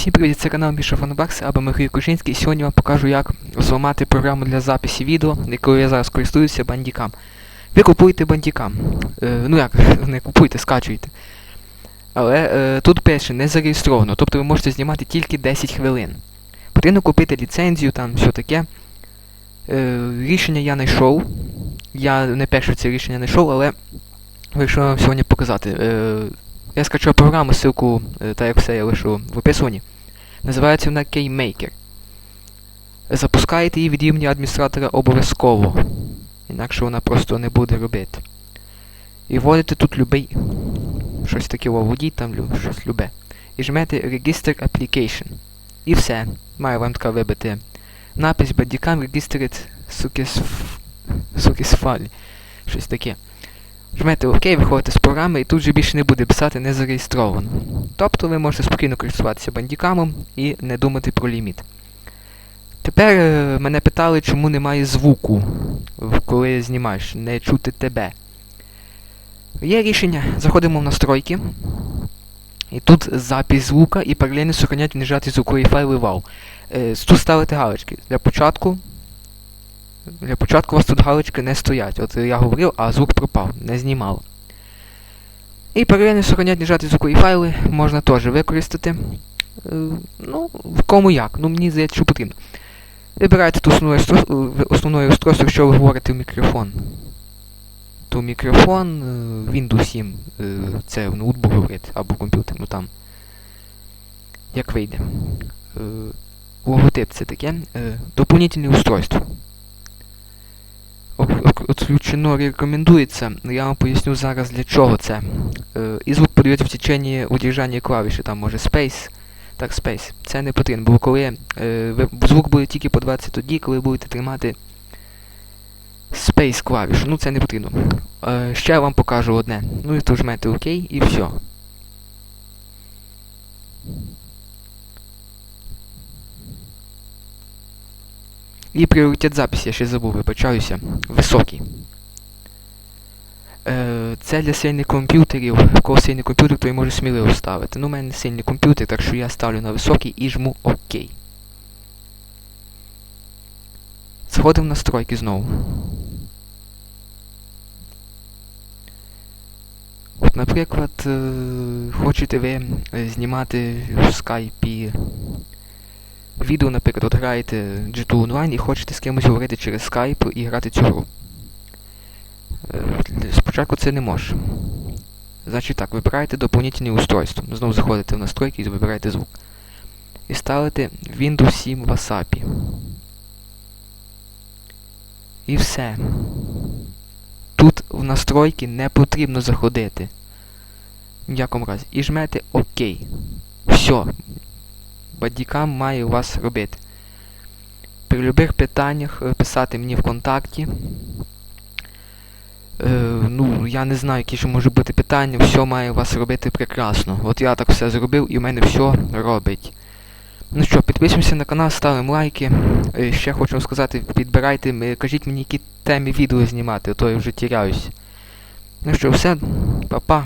Всім привіт, це канал Міша Фанбакс, або Михайло Кужинський. Сьогодні вам покажу, як зламати програму для запису відео, якою я зараз користуюся бандікам. Ви купуєте бандікам. Е, ну як, не купуйте, скачуєте. Але е, тут пише не зареєстровано, тобто ви можете знімати тільки 10 хвилин. Потрібно купити ліцензію, там все таке. Е, рішення я знайшов. Я не перше це рішення знайшов, але вирішив вам сьогодні показати. Е, я скачав програму, ссылку, е, так як все я лишу в описуванні. Називається вона KeyMaker. Запускаєте її від імені адміністратора обов'язково. Інакше вона просто не буде робити. І вводите тут любий. Щось таке вводіть там щось любе. І жмете Register Application. І все. Має вам така вибити напис Badicam Registered Successfully. Щось таке. Жмете ОК, виходите з програми і тут же більше не буде писати не зареєстровано. Тобто ви можете спокійно користуватися бандікамом і не думати про ліміт. Тепер е, мене питали, чому немає звуку, коли знімаєш, не чути тебе. Є рішення, заходимо в настройки. І тут запис звука і паралельно сохранять нажати звукові файли WAV. Е, тут ставите галочки. Для початку для початку у вас тут галочки не стоять. От я говорив, а звук пропав, не знімав. І паралельно сохранять нажати звукові файли можна теж використати. Е, ну, в кому як. Ну, мені здається, що потрібно. Вибираєте ту основну е, основне устройство, якщо ви говорите в мікрофон. То мікрофон, е, Windows 7, е, це в ноутбук говорить, або комп'ютер, ну там. Як вийде. Логотип це таке. Е, Доповнительне устройство. Ок- ок- рекомендується, но я вам поясню зараз для чого це. Е, І звук подається в течение удержання клавіші, там може Space, так Space. Це не потрібно, бо коли е, звук буде тільки подаватися тоді, коли будете тримати Space клавішу. Ну це не потрібно. Е, Ще я вам покажу одне. Ну і то жмете ОК і все. І пріоритет записі, я ще забув, вибачаюся. Високий. Е, це для сильних комп'ютерів. В кого сильний комп'ютер, той може сміливо ставити. Ну, у мене сильний комп'ютер, так що я ставлю на високий і жму ОК. Заходимо в настройки знову. От, наприклад, е, хочете ви е, знімати в скайпі відео, наприклад, от граєте G2 Online і хочете з кимось говорити через Skype і грати цю гру. Е, Спочатку це не може. Значить так, вибираєте доповнительне устройство. Знову заходите в настройки і вибираєте звук. І ставите Windows 7 в WhatsApp. І все. Тут в настройки не потрібно заходити. В ніякому разі. І жмете ОК. Все. Бадікам має вас робити. При любих питаннях е, писати мені ВКонтакті. Е, ну, я не знаю, які ще можуть бути питання, все має вас робити прекрасно. От я так все зробив і в мене все робить. Ну що, підписуємося на канал, ставимо лайки. Е, ще хочу сказати, підбирайте, кажіть мені, які темі відео знімати, а то я вже тіряюсь. Ну що, все, па-па.